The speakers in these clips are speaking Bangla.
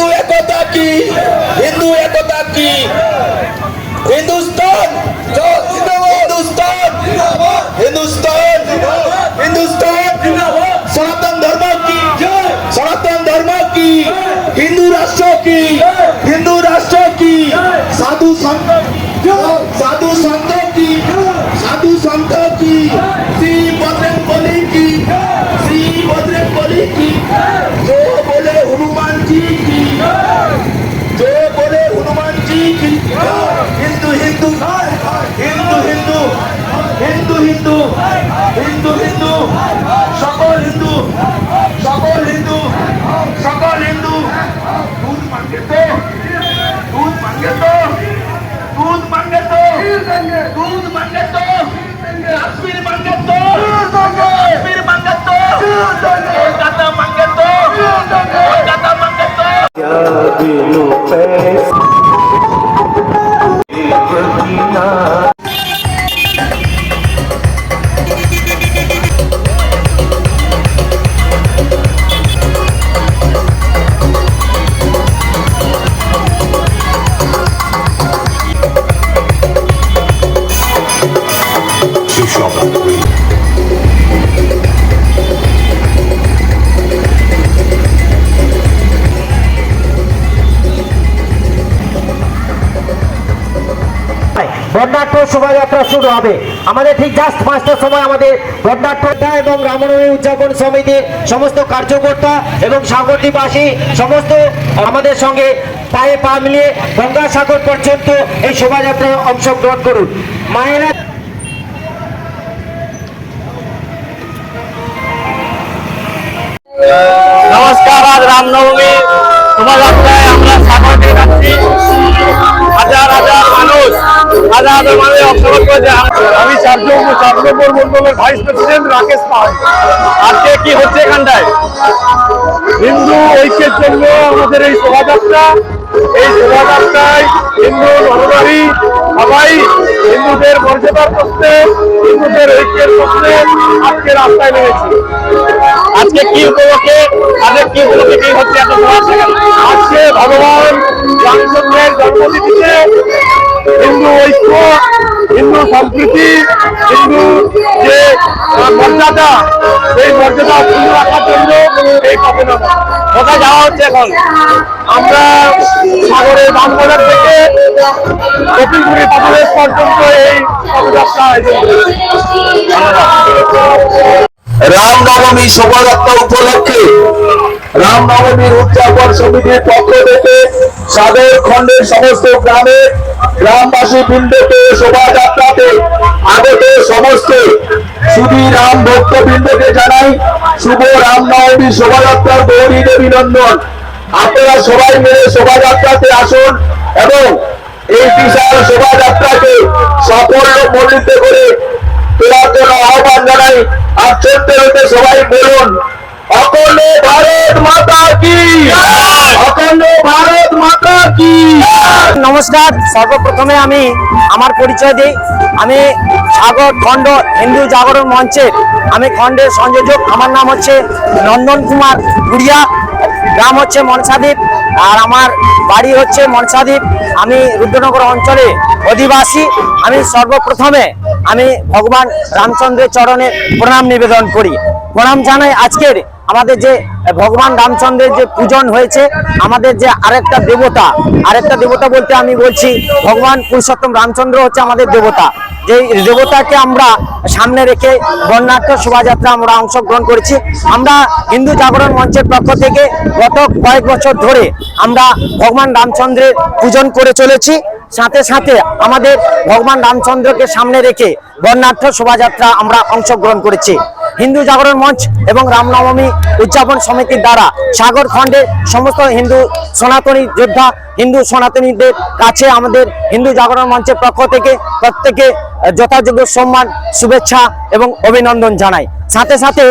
হিন্দু একতা কি? হিন্দু একতা কি? হিন্দুস্তান! হিন্দুস্তান! হিন্দুস্তান! হিন্দুস্তান! সনাতন ধর্ম কি? সনাতন ধর্ম কি? হিন্দু রাষ্ট্র কি? হিন্দু রাষ্ট্র কি? সাধু সন্ত সাধু সন্ত কি? সাধু সন্ত কি? শ্রী বজরং বলি কি? শ্রী বজরং বলি কি? যে বলে হনুমানজি হিন্দু হিন্দু হিন্দু হিন্দু হিন্দু হিন্দু হিন্দু হিন্দু সকল হিন্দু will you back. শোভাযাত্রা শুরু হবে। আমাদের ঠিক জাস্ট পাঁচটার সময় আমাদের বর্ণাঢ্যতা এবং রামনবমী উদযাপন সমিতি, সমস্ত কার্যকর্তা এবং সাগরদ্বীপবাসী, সমস্ত আমাদের সঙ্গে পায়ে পা মিলিয়ে গঙ্গাসাগর পর্যন্ত এই শোভাযাত্রায় অংশগ্রহণ করুন। মায়েরা নমস্কার, আজ রামনবমী। আমি ভাইস রাকেশ হচ্ছে এখানটায়? হিন্দু ঐক্যের জন্য আমাদের এই শোভাযাত্রা, এই শোভাযাত্রায় হিন্দু নরনারী সবাই হিন্দুদের মর্যাদার প্রশ্নে হিন্দুদের ঐক্যের প্রশ্নে আজকে রাস্তায় নেমেছি। আজকে কি উপলক্ষে, আজকে কি উপলক্ষে কি হচ্ছে এত আজকে ভগবান রামচন্দ্রের জন্মতিথিতে হিন্দু ঐক্য, হিন্দু সম্প্রীতি, হিন্দু যে মর্যাদা এই মর্যাদা পূর্ণ রাখার জন্য এই কপিনামা কোথায় যাওয়া হচ্ছে এখন? আমরা সাগরের বামবাজার থেকে কপিলপুরি পাহাড়ের পর্যন্ত এই পদযাত্রা রামনবমী শোভাযাত্রা উপলক্ষে রামনবমীর উদযাপন সমিতির পক্ষ থেকে সাগর খণ্ডের সমস্ত গ্রামে গ্রামবাসী বৃন্দকে শোভাযাত্রাতে আগত সমস্ত শুধু রাম ভক্ত বৃন্দকে জানাই শুভ রামনবমী শোভাযাত্রার গৌরী অভিনন্দন। আপনারা সবাই মিলে শোভাযাত্রাতে আসুন এবং এই বিশাল শোভাযাত্রাকে সাফল্য মণ্ডিত করে তোলার জন্য আহ্বান জানাই। আর চলতে হতে সবাই বলুন অখণ্ড ভারত মাতা কি? অখণ্ড ভারত মাতা কি? নমস্কার, সর্বপ্রথমে আমি আমার পরিচয় দিই। আমি সাগর খণ্ড হিন্দু জাগরণ মঞ্চের আমি খণ্ডের সংযোজক। আমার নাম হচ্ছে নন্দন কুমার গুড়িয়া। গ্রাম হচ্ছে মনসাদ্বীপ, আর আমার বাড়ি হচ্ছে মনসাদ্বীপ। আমি রুদ্রনগর অঞ্চলে অধিবাসী। আমি সর্বপ্রথমে আমি ভগবান রামচন্দ্রের চরণে প্রণাম নিবেদন করি। প্রণাম জানাই আজকের আমাদের যে ভগবান রামচন্দ্রের যে পূজন হয়েছে, আমাদের যে আরেকটা দেবতা আরেকটা দেবতা বলতে আমি বলছি ভগবান পুরুষোত্তম রামচন্দ্র হচ্ছে আমাদের দেবতা। যে দেবতাকে আমরা সামনে রেখে বর্ণাঢ্য শোভাযাত্রা আমরা অংশগ্রহণ করেছি। আমরা হিন্দু জাগরণ মঞ্চের পক্ষ থেকে গত কয়েক বছর ধরে আমরা ভগবান রামচন্দ্রের পূজন করে চলেছি। সাথে সাথে আমাদের ভগবান রামচন্দ্রকে সামনে রেখে বর্ণাঢ্য শোভাযাত্রা আমরা অংশগ্রহণ করেছি। হিন্দু জাগরণ মঞ্চ এবং রামনবমী উদযাপন সমিতির দ্বারা সাগর খণ্ডের সমস্ত হিন্দু সনাতনী যোদ্ধা, হিন্দু সনাতনীদের কাছে আমাদের হিন্দু জাগরণ মঞ্চের পক্ষ থেকে প্রত্যেকে যথাযোগ্য সম্মান, শুভেচ্ছা এবং অভিনন্দন জানাই। সাথে সাথে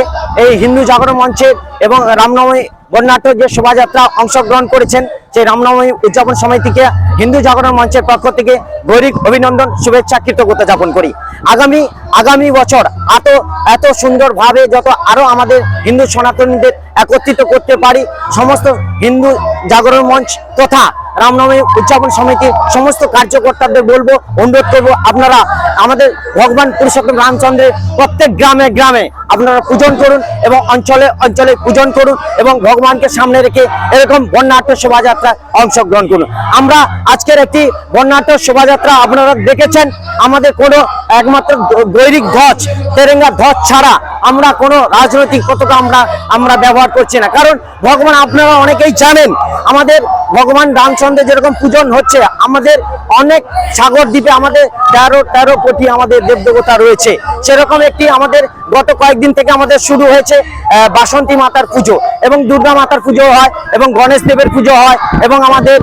এই হিন্দু জাগরণ মঞ্চের এবং রামনবমী বর্ণাঢ্য যে শোভাযাত্রা অংশগ্রহণ করেছেন, সেই রামনবমী উদযাপন সমিতিকে হিন্দু জাগরণ মঞ্চের পক্ষ থেকে গৌরিক অভিনন্দন, শুভেচ্ছা, কৃতজ্ঞতা যাপন করি। আগামী আগামী বছর এত এত সুন্দরভাবে যত আরও আমাদের হিন্দু সনাতনীদের একত্রিত করতে পারি, সমস্ত হিন্দু জাগরণ মঞ্চ তথা রামনবমী উদযাপন সমিতির সমস্ত কার্যকর্তাদের বলব, অনুরোধ করব, আপনারা আমাদের ভগবান পুরুষোত্তম রামচন্দ্রের প্রত্যেক গ্রামে গ্রামে আপনারা পূজন করুন এবং অঞ্চলে অঞ্চলে পূজন করুন এবং ভগবানকে সামনে রেখে এরকম বর্ণাঢ্য শোভাযাত্রায় অংশগ্রহণ করুন। আমরা আজকের একটি বর্ণাঢ্য শোভাযাত্রা আপনারা দেখেছেন, আমাদের কোনো একমাত্র গৈরিক ধ্বজ, তেরেঙ্গা ধ্বজ ছাড়া আমরা কোনো রাজনৈতিক পতাকা আমরা আমরা ব্যবহার করছি না। কারণ ভগবান আপনারা অনেকেই জানেন, আমাদের ভগবান রামচন্দ্রের যেরকম পূজন হচ্ছে, আমাদের অনেক সাগর দ্বীপে আমাদের তেরো তেরো কোটি আমাদের দেবদেবতা রয়েছে। সেরকম একটি আমাদের গত কয়েকদিন থেকে আমাদের শুরু হয়েছে বাসন্তী মাতার পুজো এবং দুর্গা মাতার পুজো হয় এবং গণেশ দেবের পুজো হয় এবং আমাদের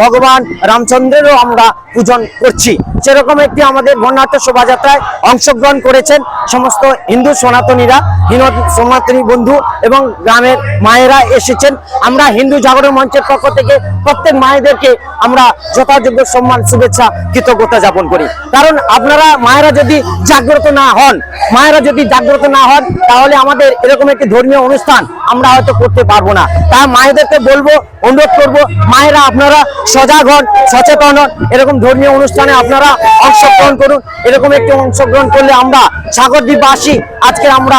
ভগবান রামচন্দ্রেরও আমরা পূজন করছি। সেরকম একটি আমাদের বর্ণাঢ্য শোভাযাত্রায় অংশগ্রহণ করেছেন সমস্ত হিন্দু সনাতনীরা, হিন্দু সনাতনী বন্ধু এবং গ্রামের মায়েরা এসেছেন। আমরা হিন্দু জাগরণ মঞ্চের পক্ষ থেকে প্রত্যেক মায়েদেরকে আমরা যথাযোগ্য সম্মান শুভেচ্ছা, কৃতজ্ঞতা যাপন করি। কারণ আপনারা মায়েরা যদি জাগ্রত না হন, মায়েরা যদি জাগ্রত না হন, তাহলে আমাদের এরকম একটি ধর্মীয় অনুষ্ঠান আমরা হয়তো করতে পারব না। তা মায়েদেরকে বলব, অনুরোধ করব, মায়েরা আপনারা সজাগ হন, সচেতন হন, এরকম ধর্মীয় অনুষ্ঠানে আপনারা অংশগ্রহণ করুন। এরকম একটি অংশগ্রহণ করলে আমরা সাগরদ্বীপবাসী, আজকে আমরা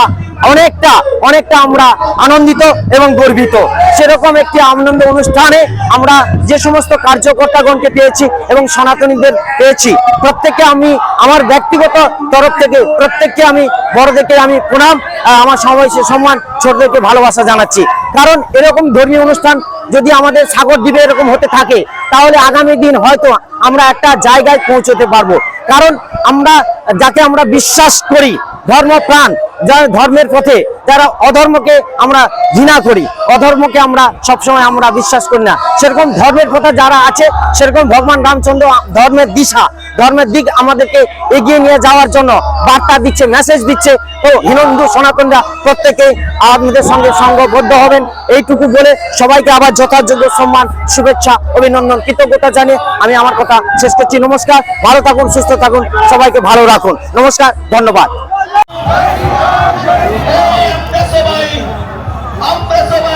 অনেকটা অনেকটা আমরা আনন্দিত এবং গর্বিত। সেরকম একটি আনন্দ অনুষ্ঠানে আমরা যে সমস্ত কার্যকর্তাগণকে পেয়েছি এবং সনাতনীদের পেয়েছি, প্রত্যেককে আমি আমার ব্যক্তিগত তরফ থেকে, প্রত্যেককে আমি, বড়দেরকে আমি প্রণাম আমার সময় সম্মান ছোটদেরকে ভালোবাসা জানাচ্ছি। কারণ এরকম ধর্মীয় অনুষ্ঠান যদি আমাদের সাগর দ্বীপে এরকম হতে থাকে, তাহলে আগামী দিন হয়তো আমরা একটা জায়গায় পৌঁছতে পারব। কারণ আমরা, যাকে আমরা বিশ্বাস করি ধর্মপ্রাণ, যারা ধর্মের পথে, যারা অধর্মকে আমরা ঘৃণা করি, অধর্মকে আমরা সবসময় আমরা বিশ্বাস করি না। সেরকম ধর্মের পথে যারা আছে, সেরকম ভগবান রামচন্দ্র ধর্মের দিশা, ধর্মের দিক আমাদেরকে এগিয়ে নিয়ে যাওয়ার জন্য বার্তা দিচ্ছে মেসেজ দিচ্ছে। তো হিন্দু সনাতনরা প্রত্যেকে আপনাদের সঙ্গে সঙ্গবদ্ধ হবেন। এইটুকু বলে সবাইকে আবার যথাযোগ্য সম্মান, শুভেচ্ছা, অভিনন্দন, কৃতজ্ঞতা জানিয়ে আমি আমার কথা শেষ করছি। নমস্কার, ভালো থাকুন, সুস্থ থাকুন, সবাইকে ভালো রাখুন। নমস্কার, ধন্যবাদ। আমরা সবাই আমরা সবাই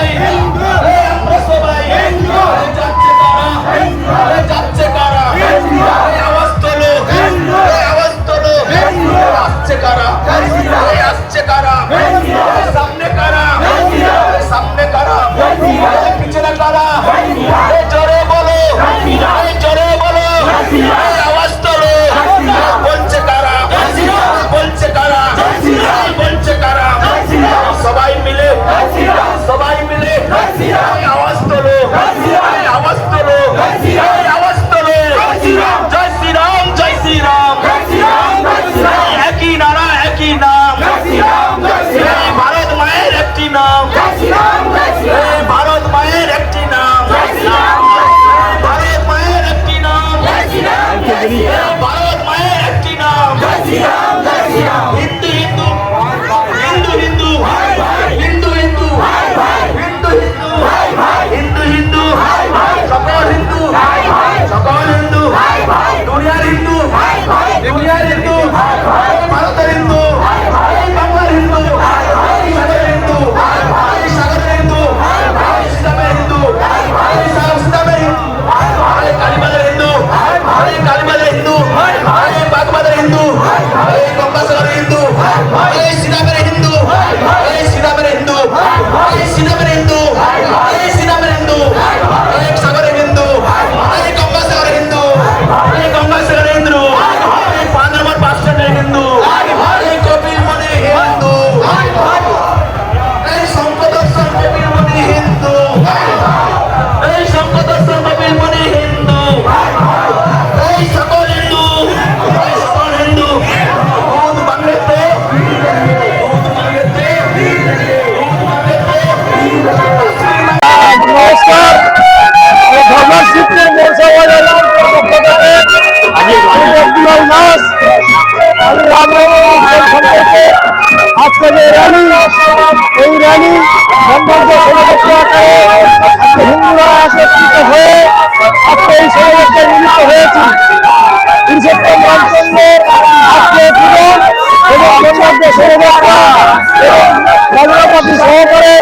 সভাপতি সহকারে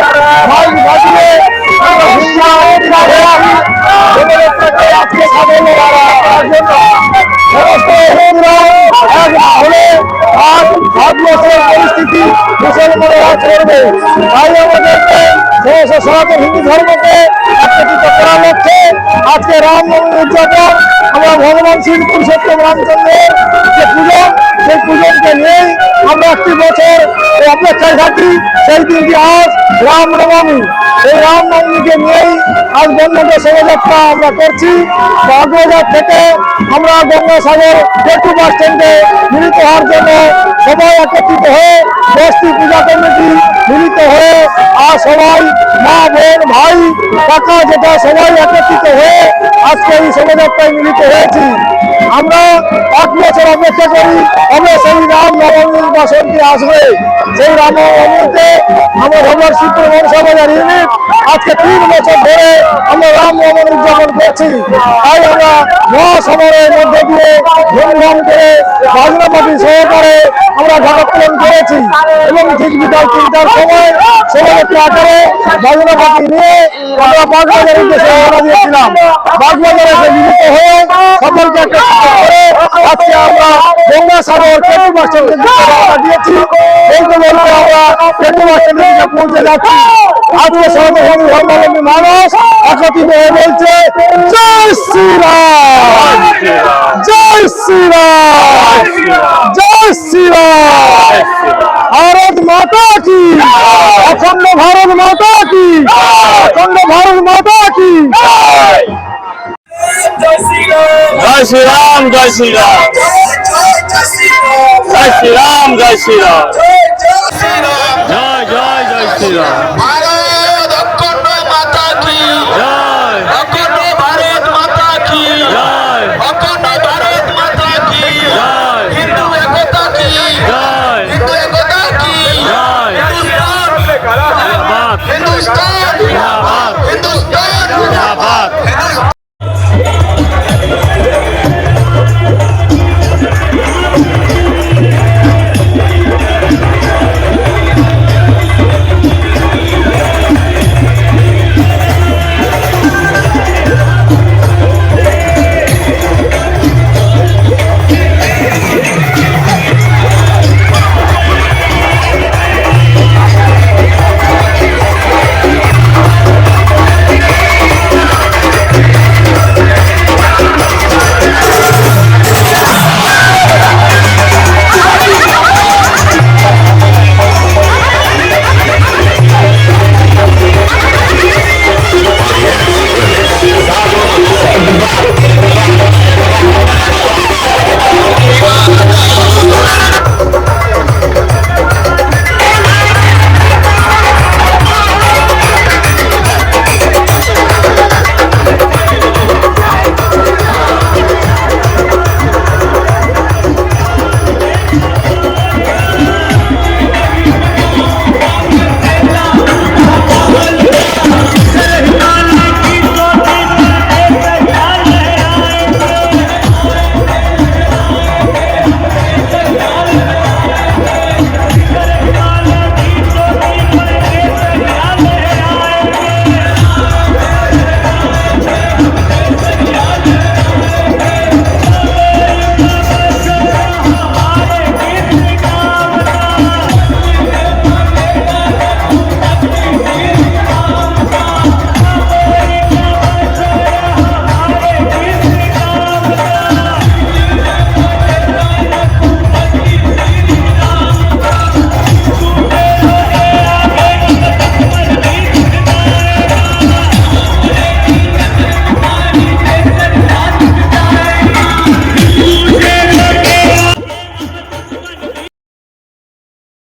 ফাইন ভাসিয়ে আজকে সাধারণ করার জন্য সমস্ত এক হলে আজ ভাত বছরের পরিস্থিতি মুসলমানেরা চলবে তাই আমাদেরকে সমস্ত সনাতন হিন্দু ধর্মকে একত্রিত করার লক্ষ্যে আজকে রামনবমী উদযাপন। আমরা ভগবান শ্রী পুরুষোত্তম রামচন্দ্রের যে পুজো আমরা একটি বছর অপেক্ষায় থাকি সেই দিনটি আজ রামনবমী। এই রামনবমীকে নিয়েই আজ বন্ধকে শোভাযাত্রা আমরা করছি। বাগবাজার থেকে আমরা গঙ্গাসাগর পেট্রো বাস স্ট্যান্ডে মিলিত হওয়ার জন্য সবাই একত্রিত হয়ে বস্তি পূজা কমিটি মিলিত হয়ে আর সবাই, মা, বোন, ভাই, কাকা যেটা সবাই একত্রিত হয়ে আজকে এই শোভাযাত্রায় মিলিত হয়েছি। আমরা এক বছর অপেক্ষা করি। কবে সেই রাম নবমীর বাসন্তী আসবে। সেই রাম নবমীতে আমরা ভগবান শিবপুর মনসাবাজার ইউনিট। আজকে তিন বছর ধরে আমরা রাম নবমী উদযাপন করছি। তাই আমরা মহাসমরের মধ্যে দিয়ে ধুমধাম করে বাজনাপাতি সহকারে আমরা ঘটোত্তোলন করেছি। এবং ঠিক বিকাল তিনটার সময় শোভাযাত্রা আকারে বাজনাপাতি নিয়ে আমরা বাগবাজারের উদ্দেশ্যে রওনা দিয়েছিলাম। বাগবাজারে মিলিত হয়ে সকলকে আজকে আমরা গঙ্গাসাগর পেট্রো বাস স্ট্যান্ডের দিকে রওনা দিয়েছি। বলতে বলতে আমরা পেট্রো বাস স্ট্যান্ডের দিকে পৌঁছে যাচ্ছি। আজকে ধর্মাবলম্বী মানুষ একত্রিত হয়ে বলছে, জয় শ্রীরাম! জয় শ্রীরাম! জয় শ্রীরাম! ভারত মাতা কি? অখণ্ড ভারত মাতা কি? অখণ্ড ভারত মাতা জয় শ্রীরাম জয় শ্রীরাম। জয় শ্রীরাম জয় শ্রীরাম। জয় জয় জয় শ্রীরাম।